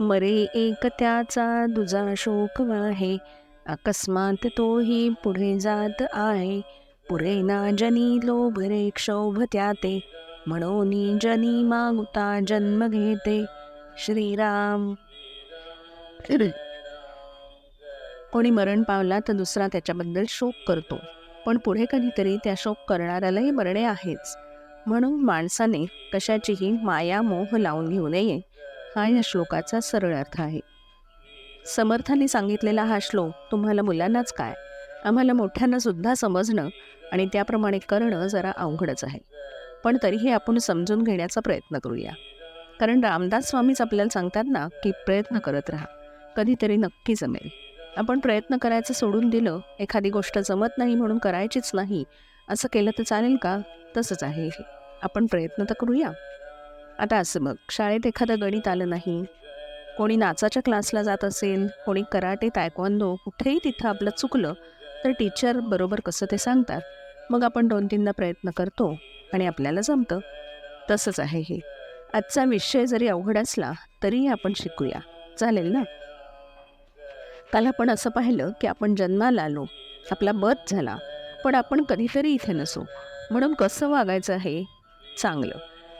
मरे एक त्याचा दुजा शोक आहे अकस्मात तोही पुढे जात आहे. पुरे ना जनी लोभरे क्षोभ त्याते. म्हणून जनी मागुता जन्म घेते. श्रीराम. कोणी मरण पावला तर दुसरा त्याच्याबद्दल शोक करतो. पण पुढे कधीतरी त्या शोक करणाऱ्यालाही मरणे आहेच. म्हणून माणसाने कशाचीही माया मोह लावून घेऊ नये. हा या श्लोकाचा सरळ अर्थ आहे. समर्थांनी सांगितलेला हा श्लोक तुम्हाला मुलांनाच काय? आम्हाला मोठ्यांना सुद्धा समजणं आणि त्याप्रमाणे करणं जरा अवघडच आहे. पण तरीही आपण समजून घेण्याचा प्रयत्न करूया. कारण रामदास स्वामीच आपल्याला सांगतात ना की प्रयत्न करत राहा. कधीतरी नक्की जमेल. आपण प्रयत्न करायचं सोडून दिलं एखादी गोष्ट जमत नाही म्हणून करायचीच नाही असं केलं तर चालेल का? तसंच आहे हे. आपण प्रयत्न तर करूया. आता असं मग. शाळेत एखादं गणित आलं नाही. कोणी नाचाच्या क्लासला जात असेल कोणी कराटे तायक्वांदो कुठेही तिथं आपलं चुकलं तर टीचर बरोबर कसं ते सांगतात? मग आपण दोन तीनदा प्रयत्न करतो आणि आपल्याला जमतं. तसंच आहे हे. आजचा विषय जरी अवघड असला तरीही आपण शिकूया. चालेल ना? काल आपण असं पाहिलं की आपण जन्माला आलो. आपला बद झाला. पण आपण कधीतरी इथे नसू. म्हणून कसं वागायचं आहे? चांगलं.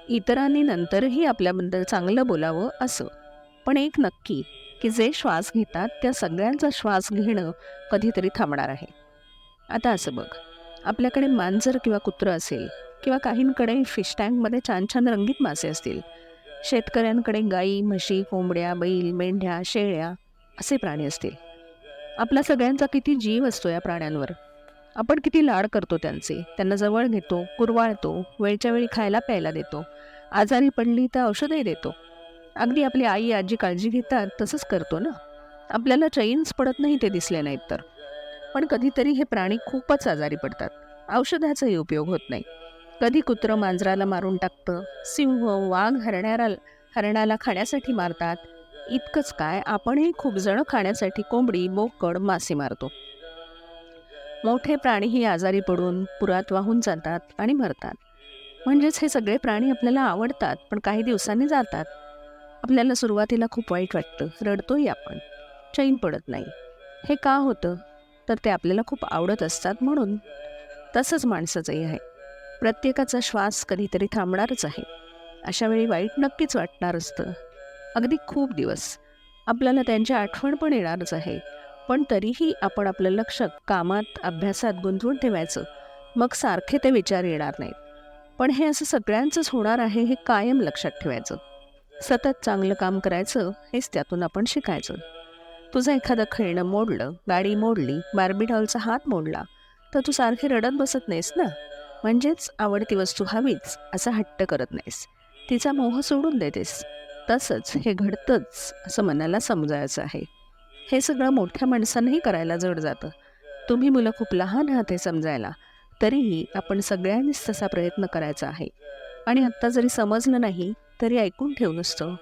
इतरांनी नंतरही आपल्याबद्दल चांगलं बोलावं असं. पण एक नक्की की जे श्वास घेतात त्या सगळ्यांचा श्वास घेणं कधीतरी थांबणार आहे. आता असं बघ आपल्याकडे मांजर किंवा कुत्रं असेल किंवा काहींकडे फिश टँकमध्ये छान छान रंगीत मासे असतील शेतकऱ्यांकडे गाई म्हशी कोंबड्या बैल मेंढ्या शेळ्या असे प्राणी असतील. आपला सगळ्यांचा किती जीव असतो या प्राण्यांवर? आपण किती लाड करतो त्यांचे. त्यांना जवळ घेतो कुरवाळतो वेळच्या वेळी खायला प्यायला देतो. आजारी पडली तर औषधही देतो. अगदी आपली आई आजी काळजी घेतात तसंच करतो ना. आपल्याला चैन्स पडत नाही ते दिसले नाहीत तर. पण कधीतरी हे प्राणी खूपच आजारी पडतात. औषधाचाही उपयोग होत नाही. कधी कुत्रं मांजराला मारून टाकतं सिंह वाघ हरण्याला हरणाला खाण्यासाठी मारतात. इतकंच काय आपणही खूप जण खाण्यासाठी कोंबडी बोकड मासे मारतो. मोठे प्राणीही आजारी पडून पुरात वाहून जातात आणि मरतात. म्हणजेच हे सगळे प्राणी आपल्याला आवडतात पण काही दिवसांनी जातात. आपल्याला सुरुवातीला खूप वाईट वाटतं. रडतोही आपण. चैन पडत नाही. हे का होतं? तर ते आपल्याला खूप आवडत असतात म्हणून. तसंच माणसाचंही आहे. प्रत्येकाचा श्वास कधीतरी थांबणारच आहे. अशा वेळी वाईट नक्कीच वाटणार असतं. अगदी खूप दिवस. आपल्याला त्यांची आठवण पण येणारच आहे. पण तरीही आपण आपलं लक्ष कामात अभ्यासात गुंतवून ठेवायचं. मग सारखे ते विचार येणार नाहीत. पण हे असं सगळ्यांचंच होणार आहे हे कायम लक्षात ठेवायचं. सतत चांगलं काम करायचं हेच त्यातून आपण शिकायचं. तुझं एखादं खेळणं मोडलं गाडी मोडली बार्बी डॉलचा हात मोडला तर तू सारखे रडत बसत नाहीस ना? म्हणजेच आवडती वस्तू हवीच असा हट्ट करत नाहीस. तिचा मोह सोडून देतेस. तसंच हे घडतंच असं मनाला समजायचं आहे. हे सगळं मोठ्या माणसांनाही करायला जड जातं. तुम्ही मुलं खूप लहान आहात हे समजायला. तरीही आपण सगळ्यांनीच तसा प्रयत्न करायचा आहे. आणि आत्ता जरी समजलं नाही तरी ऐकून ठेवू नसतं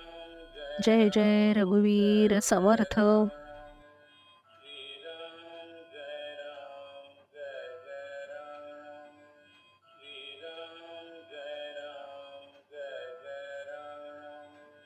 जय जय रघुवीर समर्थ.